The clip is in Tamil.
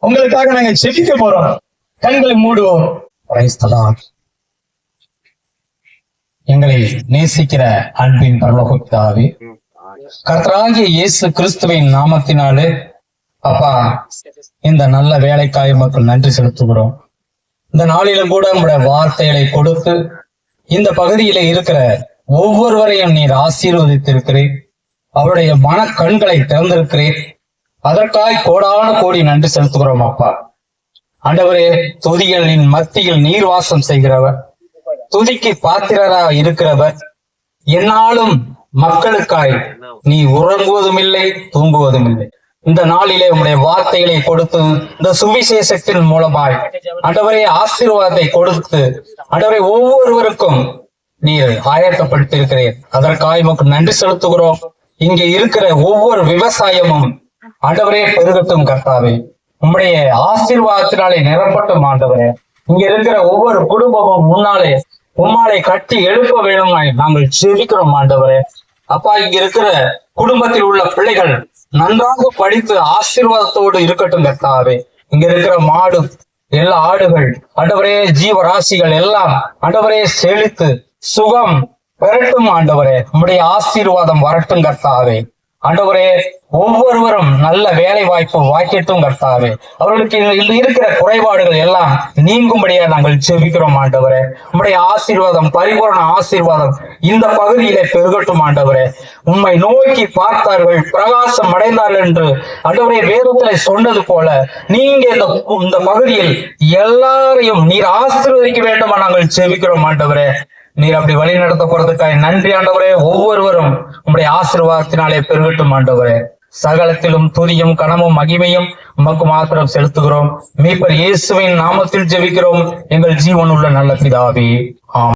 உங்களுக்காக நாங்க செபிக்க போறோம். கண்களை மூடுவோம். எங்களை நேசிக்கிற அன்பின் பரலோக கர்த்தராகிய இயேசு கிறிஸ்துவின் நாமத்தினாலே அப்பா இந்த நல்ல வேலைக்காய மக்கள் நன்றி செலுத்துகிறோம். இந்த நாளிலும் கூட உங்களுடைய வார்த்தைகளை கொடுத்து இந்த பகுதியில இருக்கிற ஒவ்வொருவரையும் நீர் ஆசீர்வதித்திருக்கிறேன் அவருடைய மன கண்களை திறந்திருக்கிறேன் அதற்காய் கோடான கோடி நன்றி செலுத்துகிறோம் அப்பா. ஆண்டவரே துதிகளின் மத்தியில் நீர் வாசம் செய்கிறவர். துதிக்கு பாத்திரரா இருக்கிறவர். என்னாலும் மக்களுக்காய் நீ உறங்குவதும் இல்லை தூங்குவதும் இல்லை இந்த நாளிலே உடைய வார்த்தைகளை கொடுத்து இந்த சுவிசேஷத்தின் மூலமாய் ஆண்டவரே ஆசீர்வாதத்தை கொடுத்து அடவரை ஒவ்வொருவருக்கும் நீர் ஆயத்தப்படுத்தியிருக்கிறேன் அதற்காக உமக்கு நன்றி செலுத்துகிறோம். இங்கே இருக்கிற ஒவ்வொரு விவசாயமும் ஆண்டவரே பெருகட்டும் கர்த்தாவே. உம்முடைய ஆசீர்வாதத்தினாலே நிரப்பட்டும் ஆண்டவரே. இங்க இருக்கிற ஒவ்வொரு குடும்பமும் முன்னாலே உம்மாலை கட்டி எழுப்ப வேணுமாய் நாங்கள் செபிக்கிறோம் ஆண்டவரே. அப்பா இங்க இருக்கிற குடும்பத்தில் உள்ள பிள்ளைகள் நன்றாக படித்து ஆசீர்வாதத்தோடு இருக்கட்டும் கர்த்தாவே. இங்க இருக்கிற மாடு எல்லா ஆடுகள் ஆண்டவரே ஜீவராசிகள் எல்லாம் ஆண்டவரே செழித்து சுகம் பெறட்டும் ஆண்டவரே. உம்முடைய ஆசீர்வாதம் வரட்டும் கர்த்தாவே. ஆண்டவரே ஒவ்வொருவரும் நல்ல வேலை வாய்ப்பு வாய்க்கட்டும் கர்த்தாவே. அவர்களுக்கு இருக்கிற குறைபாடுகள் எல்லாம் நீங்கும்படியா நாங்கள் செபிக்கிறோம் ஆண்டவரே. உங்களுடைய ஆசீர்வாதம் பரிபூரண ஆசீர்வாதம் இந்த பகுதியிலே பெருகட்டும் ஆண்டவரே. உண்மை நோக்கி பார்த்தார்கள் பிரகாசம் அடைந்தார்கள் என்று ஆண்டவரே வேதத்திலே சொன்னது போல நீங்க இந்த இந்த பகுதியில் எல்லாரையும் நீர் ஆசீர்வதிக்க வேண்டுமா நாங்கள் செபிக்கிறோம் ஆண்டவரே. நீர் அப்படி வழி நடத்த போறதுக்காக நன்றி ஆண்டவரே. ஒவ்வொருவரும் உங்களுடைய ஆசீர்வாதத்தினாலே பெருகட்டும் ஆண்டவரே. சகலத்திலும் துதியும் கனமும் மகிமையும் உமக்கு மாத்திரம் செலுத்துகிறோம். மீப்பர் இயேசுவின் நாமத்தில் ஜெபிக்கிறோம். எங்கள் ஜீவன் உள்ள நல்ல பிதாவே. ஆம்